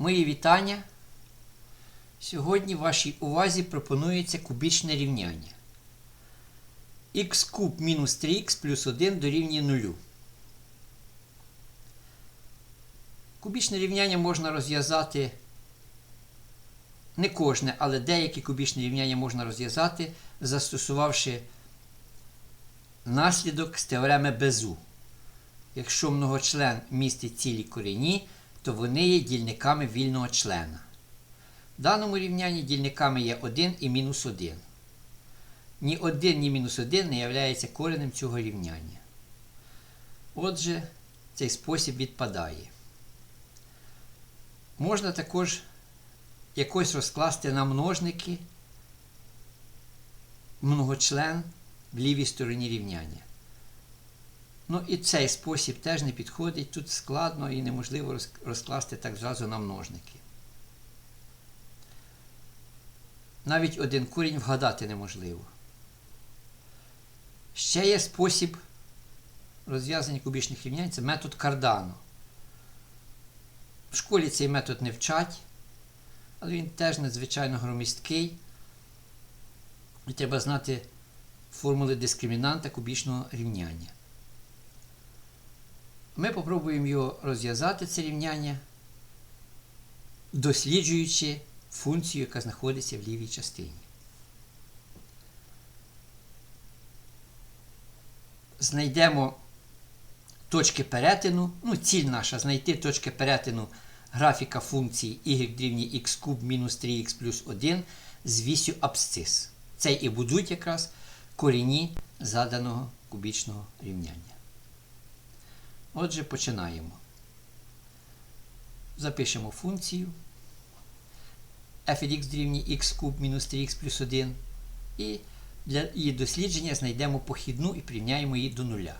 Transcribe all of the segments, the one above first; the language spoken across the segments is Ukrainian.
Мої вітання. Сьогодні вашій увазі пропонується кубічне рівняння. х куб мінус 3х плюс 1 дорівнює 0. Кубічне рівняння можна розв'язати не кожне, але деякі кубічні рівняння можна розв'язати, застосувавши наслідок з теореми Безу. Якщо многочлен містить цілі корені, то вони є дільниками вільного члена. В даному рівнянні дільниками є 1 і мінус 1. Ні 1, ні мінус 1 не являється коренем цього рівняння. Отже, цей спосіб відпадає. Можна також якось розкласти на множники многочлен в лівій стороні рівняння. Ну і цей спосіб теж не підходить. Тут складно і неможливо розкласти так зразу на множники. Навіть один корінь вгадати неможливо. Ще є спосіб розв'язання кубічних рівнянь це метод Кардано. В школі цей метод не вчать, але він теж надзвичайно громісткий. І треба знати формули дискримінанта кубічного рівняння. Ми попробуємо його розв'язати, це рівняння, досліджуючи функцію, яка знаходиться в лівій частині. Знайдемо точки перетину. Ну, ціль наша знайти точки перетину графіка функції y дорівнює x куб мінус 3х плюс 1 з вісю абсцис. Це і будуть якраз корені заданого кубічного рівняння. Отже, починаємо. Запишемо функцію f від x дорівнює x куб мінус 3х плюс 1. І для її дослідження знайдемо похідну і прирівняємо її до нуля.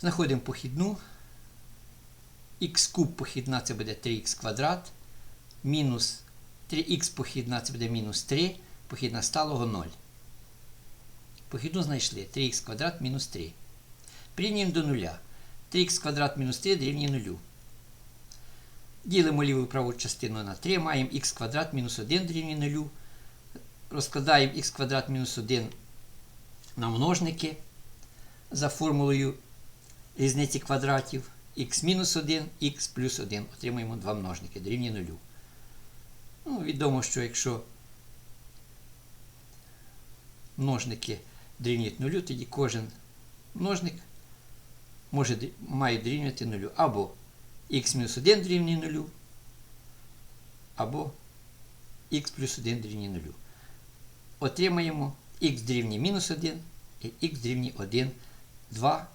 Знаходимо похідну. х куб похідна це буде 3х квадрат. Мінус 3х похідна це буде мінус 3. Похідна сталого 0. Похідну знайшли 3х квадрат мінус 3. Прирівнюємо до нуля. 3х квадрат мінус 3 дорівнює 0. Ділимо ліву і праву частину на 3, маємо х квадрат мінус 1 дорівнює 0. Розкладаємо х квадрат мінус 1 на множники за формулою різниці квадратів х мінус 1, х плюс 1. Отримуємо два множники дорівнює 0. Ну, відомо, що якщо множники дорівнюють 0, тоді кожен множник може, має дорівнювати 0. Або х-1 дорівнює 0, або х плюс 1 дорівнює 0. Отримаємо х дорівнює мінус 1 і х дорівнює 1, два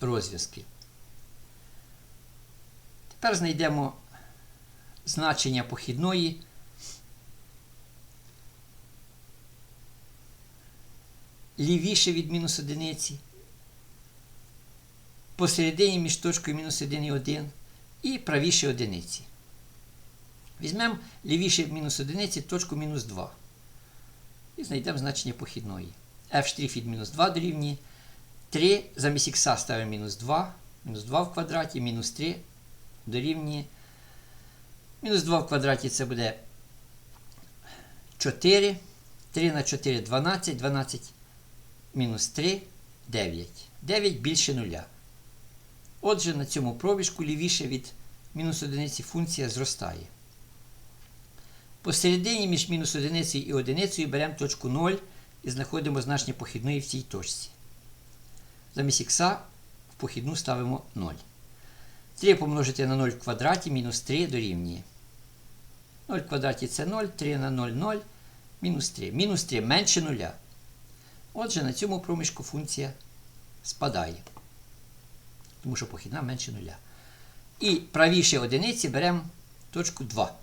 розв'язки. Тепер знайдемо значення похідної лівіше від мінус одиниці, посередині між точкою мінус 1 і 1 і правіше одиниці. Візьмемо лівіше мінус одиниці точку мінус 2. І знайдемо значення похідної. f' від мінус 2 дорівнює 3, замість х ставимо мінус 2, мінус 2 в квадраті, мінус 3 дорівнює. Мінус 2 в квадраті це буде 4. 3 на 4 12, 12 мінус 3 9. 9 більше нуля. Отже, на цьому пробіжку лівіше від мінус одиниці функція зростає. Посередині між мінус одиницею і одиницею беремо точку 0 і знаходимо значення похідної в цій точці. Замість х в похідну ставимо 0. 3 помножити на 0 в квадраті мінус 3 дорівнює. 0 в квадраті це 0, 3 на 0 0, мінус 3. Мінус 3 менше 0. Отже, на цьому проміжку функція спадає. Тому що похідна менше 0. І правіше одиниці беремо точку 2.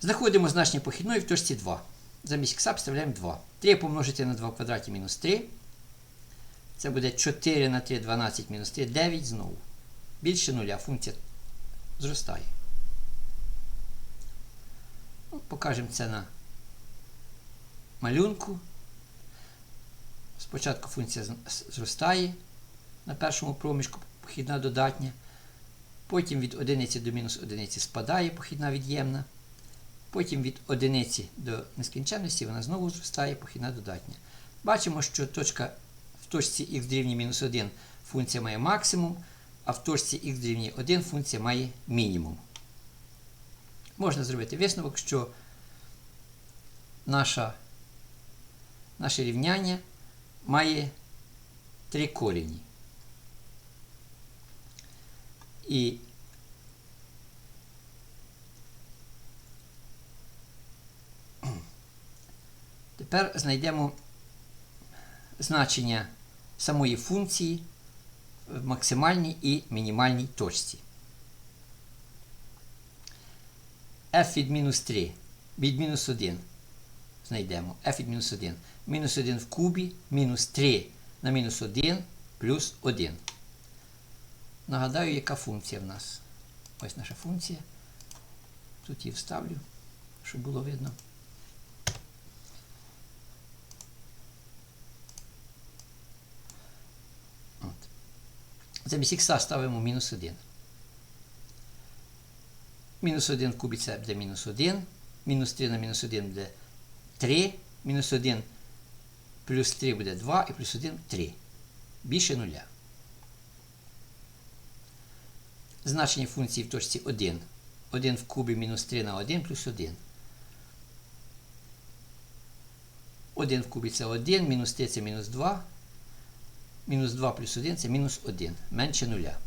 Знаходимо значення похідної в точці 2. Замість х вставляємо 2. 3 помножити на 2 в квадраті мінус 3. Це буде 4 на 3, 12 мінус 3, 9 знову. Більше нуля. Функція зростає. Ну, покажемо це на малюнку. Спочатку функція зростає на першому проміжку, похідна додатня. Потім від одиниці до мінус одиниці спадає похідна від'ємна. Потім від одиниці до нескінченності вона знову зростає похідна додатня. Бачимо, що точка в точці х дорівнює мінус 1 функція має максимум, а в точці х дорівнює 1 функція має мінімум. Можна зробити висновок, що наша, наше рівняння має три корені. І тепер знайдемо значення самої функції в максимальній і мінімальній точці. f від мінус 3 від мінус 1 знайдемо f від мінус 1. Мінус 1 в кубі, мінус 3 на мінус 1 плюс 1. Нагадаю, яка функція в нас. Ось наша функція. Тут її вставлю, щоб було видно. Замість х ставимо мінус 1. Мінус 1 в кубі це буде мінус 1. Мінус 3 на мінус 1 буде 3. Мінус 1 плюс 3 буде 2 і плюс 1 3. Більше нуля. Значення функції в точці 1. 1 в кубі мінус 3 на 1 плюс 1. 1 в кубі це 1, мінус 3 це мінус 2. Мінус 2 плюс 1 це мінус 1. Менше нуля.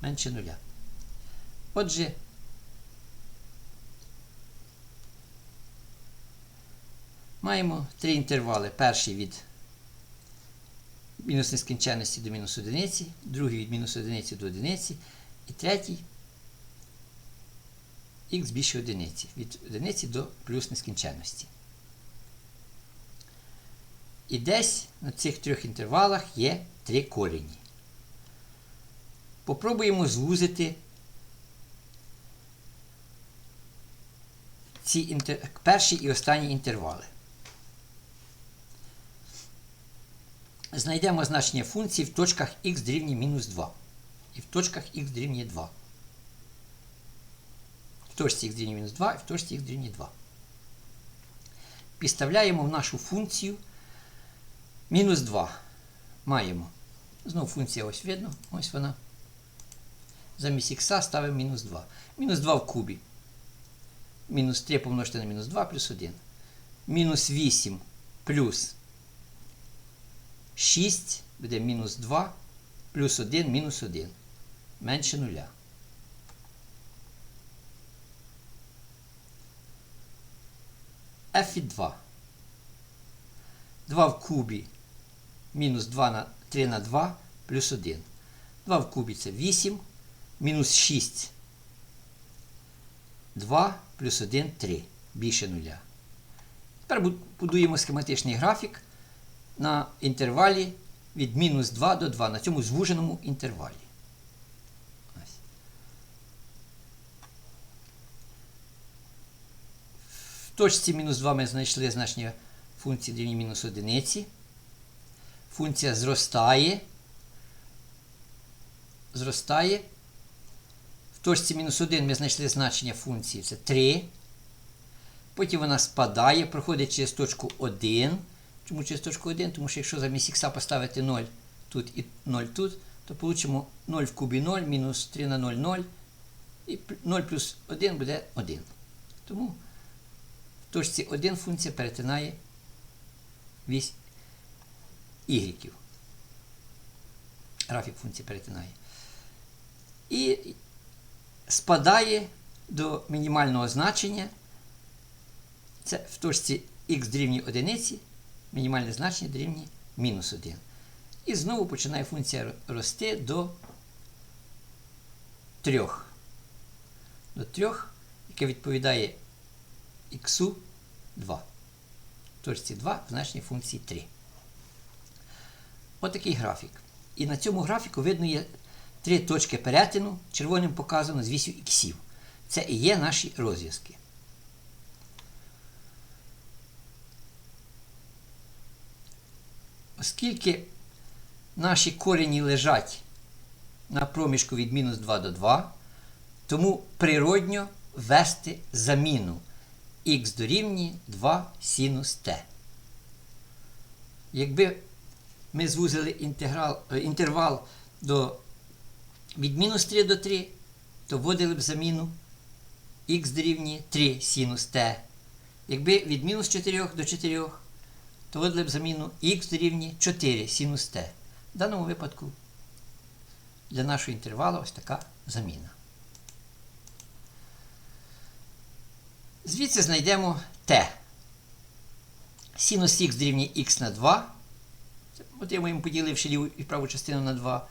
Менше нуля. Отже, маємо три інтервали. Перший від мінус нескінченності до мінус одиниці, другий від мінус одиниці до одиниці, і третій х більше одиниці. Від одиниці до плюс нескінченності. І десь на цих трьох інтервалах є три корені. Попробуємо звузити ці інтер... перші і останні інтервали. Знайдемо значення функції в точках х дорівнює мінус 2. І в точках х дорівнює 2. В точці х дорівнює мінус 2 і в точці х дорівнює 2. Підставляємо в нашу функцію мінус 2. Маємо. Знову функція ось видно. Ось вона. Замість х ставимо мінус 2. Мінус 2 в кубі. Мінус 3 помножити на мінус 2 плюс 1. Мінус 8 плюс 6 буде мінус 2 плюс 1 мінус 1. Менше нуля. f від 2. 2 в кубі мінус 2 на 3 на 2 плюс 1. 2 в кубі це 8. Мінус 6. 2 плюс 1 3. Більше нуля. Тепер будуємо схематичний графік на інтервалі від мінус 2 до 2, на цьому звуженому інтервалі. В точці мінус 2 ми знайшли значення функції дорівнює мінус одиниці. Функція зростає. Зростає. В точці мінус 1 ми знайшли значення функції це 3. Потім вона спадає, проходить через точку 1. Чому через точку 1? Тому що якщо замість х поставити 0 тут і 0 тут, то получимо 0 в кубі 0, мінус 3 на 0 0. І 0 плюс 1 буде 1. Тому в точці 1 функція перетинає вісь y. Графік функції перетинає. І спадає до мінімального значення. Це в точці х дорівнює одиниці, мінімальне значення дорівнює мінус 1. І знову починає функція рости до 3. До 3, яке відповідає х 2. В точці 2 значення функції 3. Отакий От графік. І на цьому графіку видно є три точки перетину, червоним показано з вісю іксів. Це і є наші розв'язки. Оскільки наші корені лежать на проміжку від мінус 2 до 2, тому природньо ввести заміну х дорівнює 2 синус t. Якби ми звузили інтеграл, е, інтервал до, від мінус 3 до 3, то вводили б заміну х дорівнює 3 синус t. Якби від мінус 4 до 4, то вводили б заміну х дорівнює 4 синус t. В даному випадку для нашого інтервалу ось така заміна. Звідси знайдемо t. Синус х дорівнює х на 2. Отримуємо, поділивши ліву і праву частину на 2.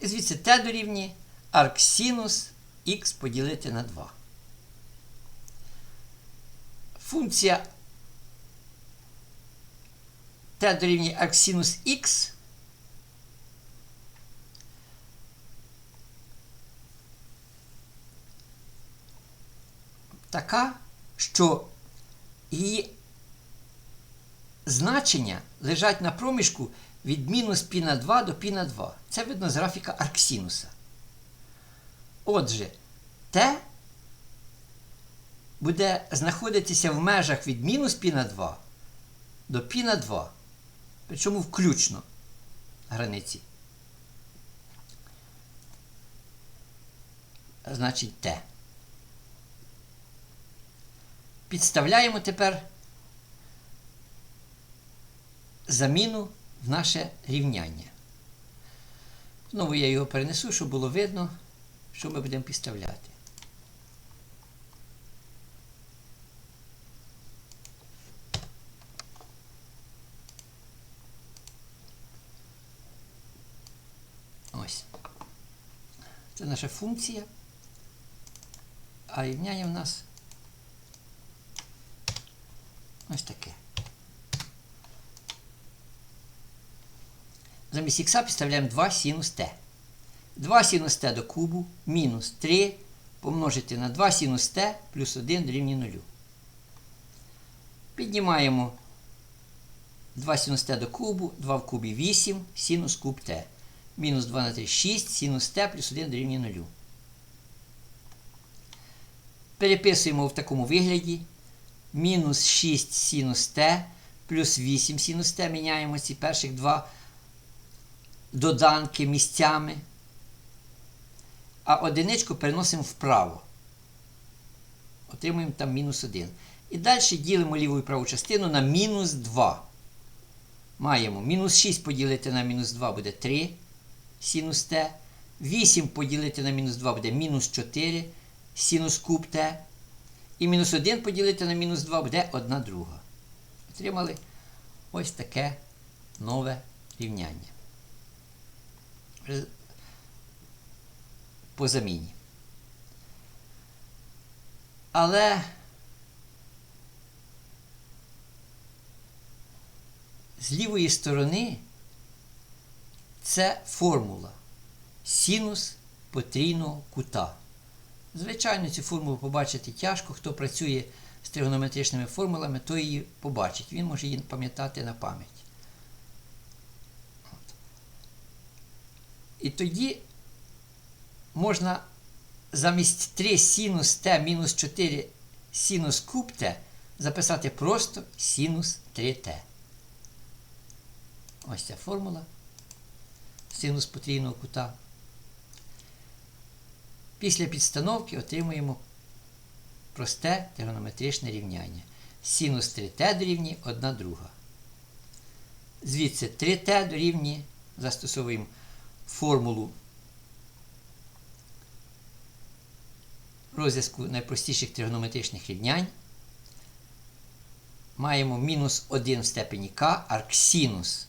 І звідси t дорівнює арксинус х поділити на 2. Функція Т дорівнює Х синус Х. Така, що її значення лежать на проміжку від мінус пі на 2 до пі на 2. Це видно з графіка арксінуса. Отже, Т буде знаходитися в межах від мінус пі на 2 до пі на 2. Причому включно границі. Значить t. Підставляємо тепер заміну в наше рівняння. Знову я його перенесу, щоб було видно, що ми будемо підставляти. Ось. Це наша функція. А рівняння в нас ось таке. Замість х підставляємо 2 синус t. 2 синус t до кубу мінус 3 помножити на 2 синус t плюс 1 дорівнює 0. Піднімаємо 2 синус t до кубу, 2 в кубі 8, синус куб t. Мінус 2 на 3 6, синус t плюс 1 дорівнює 0. Переписуємо в такому вигляді. Мінус 6 синус t плюс 8 синус t. Міняємо ці перших два доданки місцями. А одиничку переносимо вправо. Отримуємо там мінус 1. І далі ділимо ліву і праву частину на мінус 2. Маємо мінус 6 поділити на мінус 2 буде 3 синус t. 8 поділити на мінус 2 буде мінус 4 синус куб t. І мінус 1 поділити на мінус 2 буде 1 друга. Отримали ось таке нове рівняння. По заміні. Але з лівої сторони це формула синус потрійного кута. Звичайно, цю формулу побачити тяжко. Хто працює з тригонометричними формулами, той її побачить. Він може її пам'ятати на пам'ять. І тоді можна замість 3 синус t мінус 4 синус куб t записати просто синус 3t. Ось ця формула синус потрійного кута. Після підстановки отримуємо просте тригонометричне рівняння. Синус 3t дорівнює 1 друга. Звідси 3t дорівнює, застосовуємо формулу розв'язку найпростіших тригонометричних рівнянь. Маємо мінус 1 в степені k, арксинус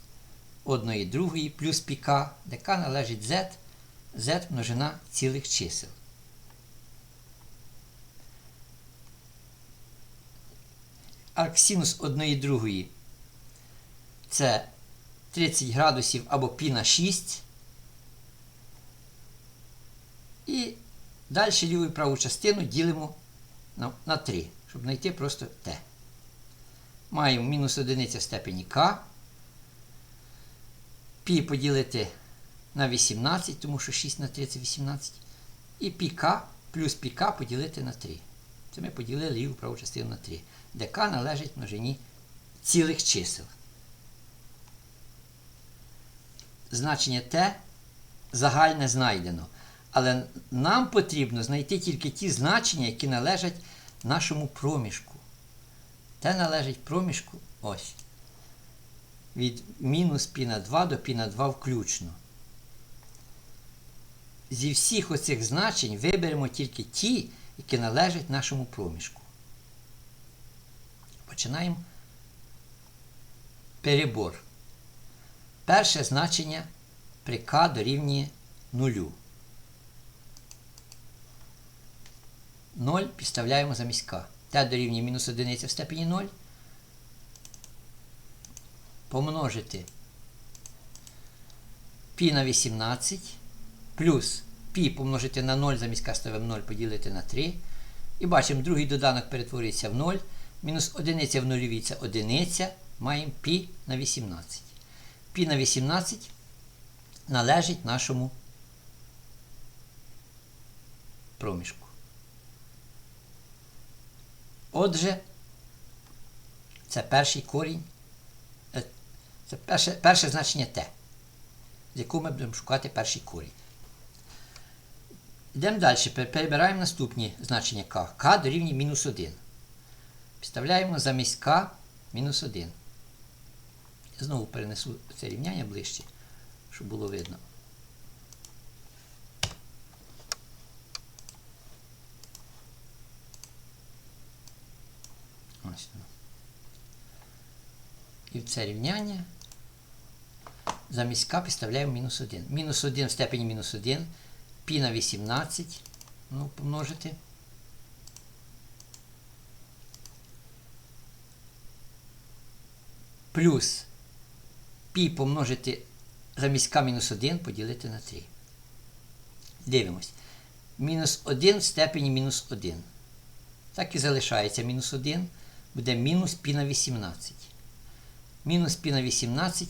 1 другої плюс πk, де k належить z, z множина цілих чисел. Арксинус 1 другої це 30 градусів або π на 6. І далі ліву і праву частину ділимо на 3, щоб знайти просто t. Маємо мінус одиниця в степені k. пі поділити на 18, тому що 6 на 3 це 18. І піка плюс піка поділити на 3. Це ми поділили ліву праву частину на 3, де k належить множині цілих чисел. Значення t загальне знайдено. Але нам потрібно знайти тільки ті значення, які належать нашому проміжку. Те належить проміжку ось. Від мінус π на 2 до π на 2 включно. Зі всіх оцих значень виберемо тільки ті, які належать нашому проміжку. Починаємо перебор. Перше значення при k дорівнює 0. 0 підставляємо замість k. t дорівнює мінус 1 в степені 0 Помножити π на 18 плюс π помножити на 0 замість k ставимо 0 поділити на 3. І бачимо, другий доданок перетворюється в 0. Мінус 1 в нульовій це 1. Маємо π на 18. π на 18 належить нашому проміжку. Отже, це перший корінь, е, це перше, перше значення Т, з якого ми будемо шукати перший корінь. Йдемо далі, перебираємо наступні значення К. К дорівнює мінус 1. Підставляємо замість К мінус 1. Я Знову перенесу це рівняння ближче, щоб було видно. Ось. І в це рівняння замість К підставляємо мінус 1. Мінус 1 в степені мінус 1. Пі на 18. Ну, помножити. Плюс пі помножити замість К мінус 1 поділити на 3. Дивимось. Мінус 1 в степені мінус 1. Так і залишається мінус 1. Буде мінус пі на 18. Мінус пі на 18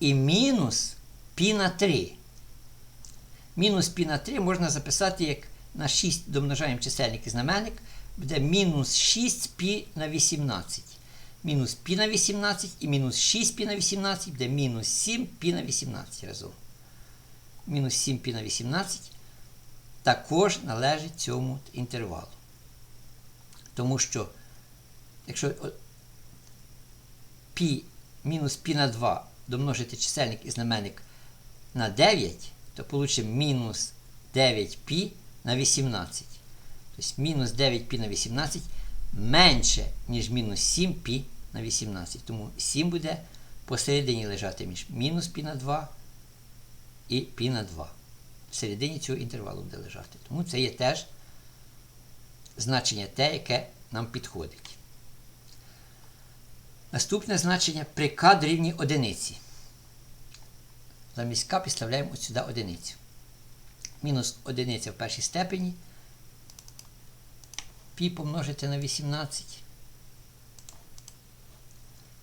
і мінус пі на 3. Мінус пі на 3 можна записати як на 6 домножаємо чисельник і знаменник. Буде мінус 6 пі на 18. Мінус пі на 18 і мінус 6 пі на 18 буде мінус 7 пі на 18 разом. Мінус 7 пі на 18 також належить цьому інтервалу. Тому що, якщо пі мінус пі на 2 домножити чисельник і знаменник на 9, то получимо мінус 9π на 18. Тобто мінус 9π на 18 менше, ніж мінус 7π на 18. Тому 7 буде посередині лежати між мінус π на 2 і π на 2. В середині цього інтервалу буде лежати. Тому це є теж значення те, яке нам підходить. Наступне значення при k дорівнює одиниці. Замість k підставляємо от сюди одиницю. Мінус одиниця в першій степені. Пі помножити на 18.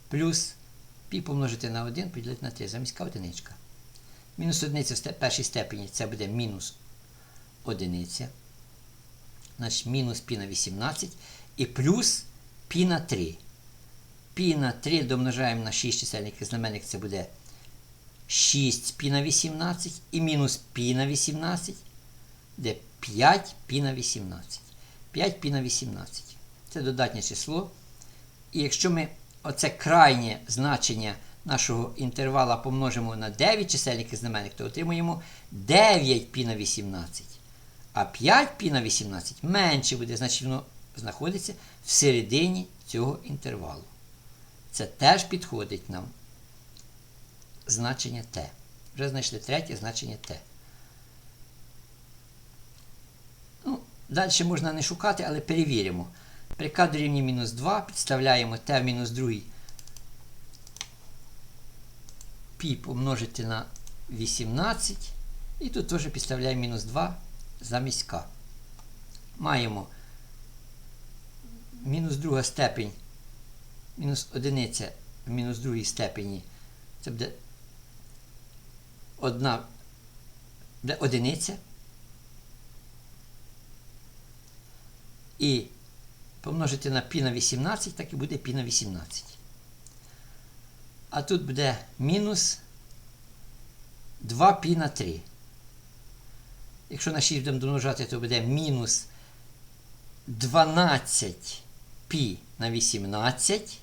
Плюс пі помножити на 1 поділити на 3. Замість k одиничка. Мінус одиниця в першій степені це буде мінус одиниця. Значить, мінус π на 18 і плюс π на 3. Пі на 3 домножаємо на 6 чисельник і знаменник це буде 6 пі на 18 і мінус пі на 18, де 5 пі на 18. 5 пі на 18. Це додатнє число. І якщо ми оце крайнє значення нашого інтервала помножимо на 9 чисельник і знаменник, то отримуємо 9 пі на 18. А 5 пі на 18 менше буде, значить воно знаходиться всередині цього інтервалу. Це теж підходить нам значення t. Вже знайшли третє значення t. Ну, Далі можна не шукати, але перевіримо. При k дорівнює мінус 2 підставляємо t в мінус 2 π помножити на 18. І тут теж підставляємо мінус 2 замість k. Маємо мінус друга степень, мінус одиниця в мінус другій степені. Це буде одна буде одиниця. І помножити на пі на 18, так і буде пі на 18. А тут буде мінус 2 пі на 3. Якщо на 6 будемо домножати, то буде мінус 12 пі на 18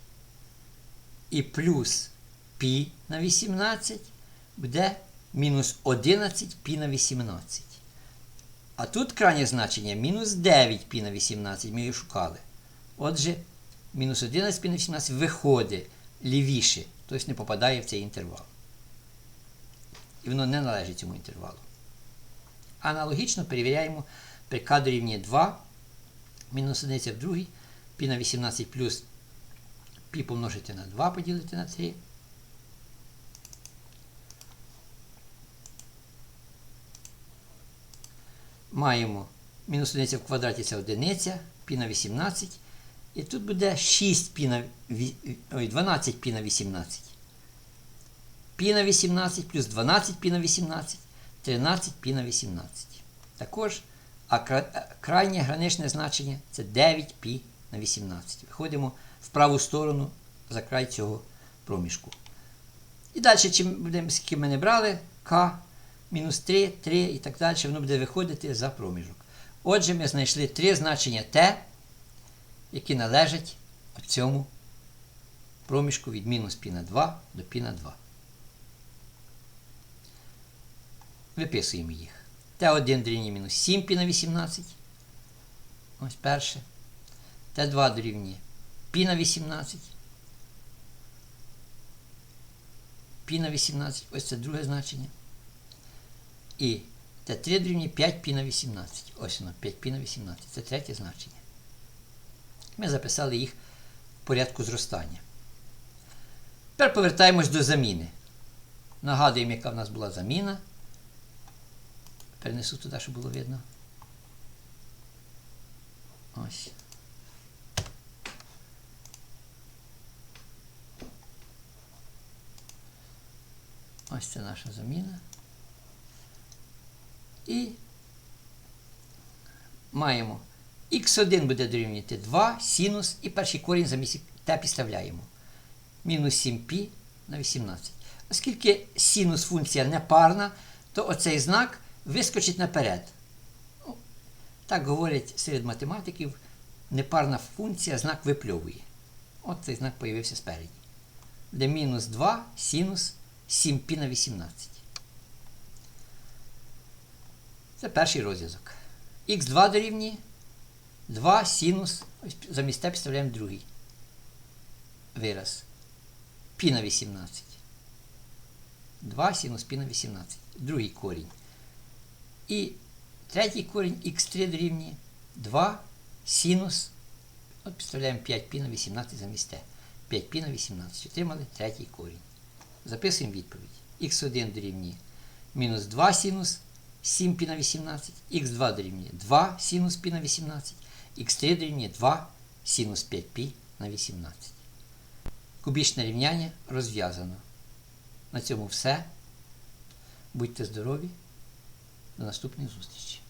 і плюс пі на 18 буде мінус 11 пі на 18. А тут крайнє значення мінус 9 пі на 18, ми її шукали. Отже, мінус 11 пі на 18 виходить лівіше, тобто не попадає в цей інтервал. І воно не належить цьому інтервалу. Аналогічно перевіряємо при k дорівнює 2, мінус 1 в другій, пі на 18 плюс пі помножити на 2 поділити на 3. Маємо мінус 1 в квадраті це одиниця, пі на 18. І тут буде 6 пі на, ой, 12 пі на 18. Пі на 18 плюс 12 пі на 18, 13 пі на 18. Також а крайнє граничне значення це 9 пі на 18. Виходимо в праву сторону за край цього проміжку. І далі, чим будемо, скільки ми не брали, К, мінус 3, 3 і так далі, воно буде виходити за проміжок. Отже, ми знайшли три значення Т, які належать цьому проміжку від мінус π на 2 до π на 2. Виписуємо їх. Т1 дорівнює мінус 7 π на 18. Ось перше. Т2 дорівнює Піна 18. Піна 18. Ось це друге значення. І Т3 дрівні 5 піна 18. Ось воно 5 піна 18. Це третє значення. Ми записали їх в порядку зростання. Тепер повертаємось до заміни. Нагадуємо, яка в нас була заміна. Перенесу туди, щоб було видно. Ось. Ось це наша заміна. І маємо х1 буде дорівнювати 2, синус і перший корінь замість t підставляємо. Мінус 7π на 18. Оскільки синус функція непарна, то оцей знак вискочить наперед. Ну, так говорять серед математиків, непарна функція знак випльовує. От цей знак появився спереді. Де мінус 2 синус 7 пі на 18. Це перший розв'язок. Х2 дорівнює 2 синус. Замість те підставляємо другий вираз. Пі на 18. 2 синус пі на 18. Другий корінь. І третій корінь х3 дорівнює 2 синус. От підставляємо 5 пі на 18 замість те. 5 пі на 18. Отримали третій корінь. Записуємо відповідь. Х1 дорівнює мінус 2 синус 7 пі на 18, х2 дорівнює 2 синус пі на 18, х3 дорівнює 2 синус 5 пі на 18. Кубічне рівняння розв'язано. На цьому все. Будьте здорові. До наступних зустрічі!